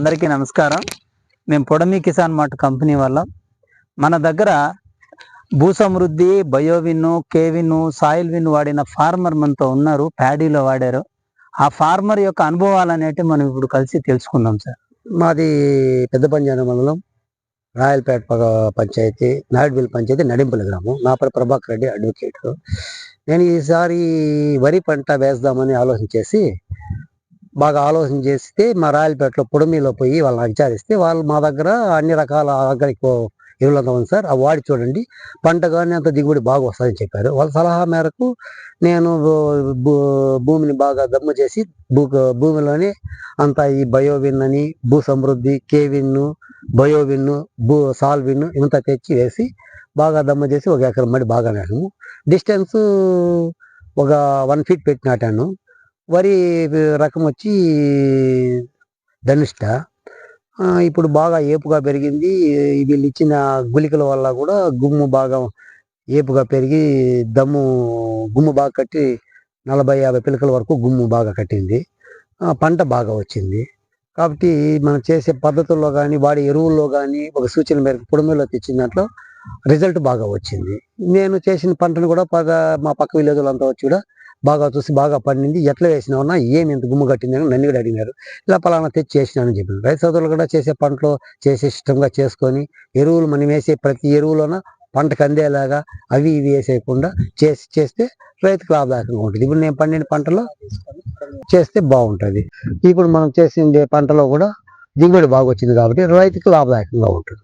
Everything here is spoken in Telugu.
అందరికీ నమస్కారం. మేము పొడమి కిసాన్ మార్ట్ కంపెనీ వల్ల మన దగ్గర భూ సమృద్ధి బయోవిన్ కేవిన్ సాయిల్ విన్ వాడిన ఫార్మర్ మనతో ఉన్నారు ప్యాడీలో వాడారు. ఆ ఫార్మర్ యొక్క అనుభవాలు అనేటివి మనం ఇప్పుడు కలిసి తెలుసుకుందాం సార్. మాది పెద్ద పంజాన మండలం రాయలపేట పంచాయతీ నాయుడుపల్లి పంచాయతీ నడింపుల గ్రామం. నా పేరు ప్రభాకర్ రెడ్డి అడ్వకేట్ నేను ఈసారి వరి పంట వేద్దామని ఆలోచించేసి బాగా ఆలోచన చేస్తే మా రాయలపేటలో పొడమిలో పోయి వాళ్ళని విచారిస్తే వాళ్ళు మా దగ్గర అన్ని రకాల ఆర్గానిక్ ఎరువులంతా ఉంది సార్. అవి వాడి చూడండి. పంట కానీ అంత దిగుబడి బాగా వస్తుందని చెప్పారు. వాళ్ళ సలహా మేరకు నేను భూ- భూమిని బాగా దమ్ము చేసి భూ భూమిలోనే అంతా ఈ బయోవిన్ అని భూ సమృద్ధి కేవిన్ బయోవిన్ భూ సాల్విన్ ఇంత తెచ్చి వేసి బాగా దమ్ము చేసి ఒక ఎకరం మడి బాగా నాటాము డిస్టెన్స్ ఒక వన్ ఫీట్ పెట్టి నాటాను. వరి రకం వచ్చి ధనిష్ట. ఇప్పుడు బాగా ఏపుగా పెరిగింది. వీళ్ళు ఇచ్చిన గుళికల వల్ల కూడా గుమ్ము బాగా ఏపుగా పెరిగి దమ్ము గుమ్ము బాగా కట్టి నలభై యాభై పిలకల వరకు గుమ్ము బాగా కట్టింది. పంట బాగా వచ్చింది. కాబట్టి మనం చేసే పద్ధతుల్లో కానీ వాడే ఎరువుల్లో కానీ ఒక సూచన మేరకు పొడమేలో తెచ్చిన దాంట్లో రిజల్ట్ బాగా వచ్చింది. నేను చేసిన పంటను కూడా పద మా పక్క విలేజ్లో అంతా వచ్చి కూడా బాగా చూసి బాగా పండింది. ఎట్లా వేసినావున్నా ఏమి ఇంత గుమ్ము కట్టింది అని నన్ను కూడా అడిగినారు. ఇలా పలానా తెచ్చి చేసినానని చెప్పాను రైతు సోదరులు కూడా చేసే పంటలో చేసే ఇష్టంగా చేసుకొని ఎరువులు మనం వేసే ప్రతి ఎరువులోన పంటకు అందేలాగా అవి ఇవి వేసేయకుండా చేసి చేస్తే రైతుకు లాభదాయకంగా ఉంటుంది. ఇప్పుడు నేను పండిన పంటలో చేస్తే బాగుంటుంది. ఇప్పుడు మనం చేసిన పంటలో కూడా దిగుబడి బాగా వచ్చింది కాబట్టి రైతుకు లాభదాయకంగా ఉంటుంది.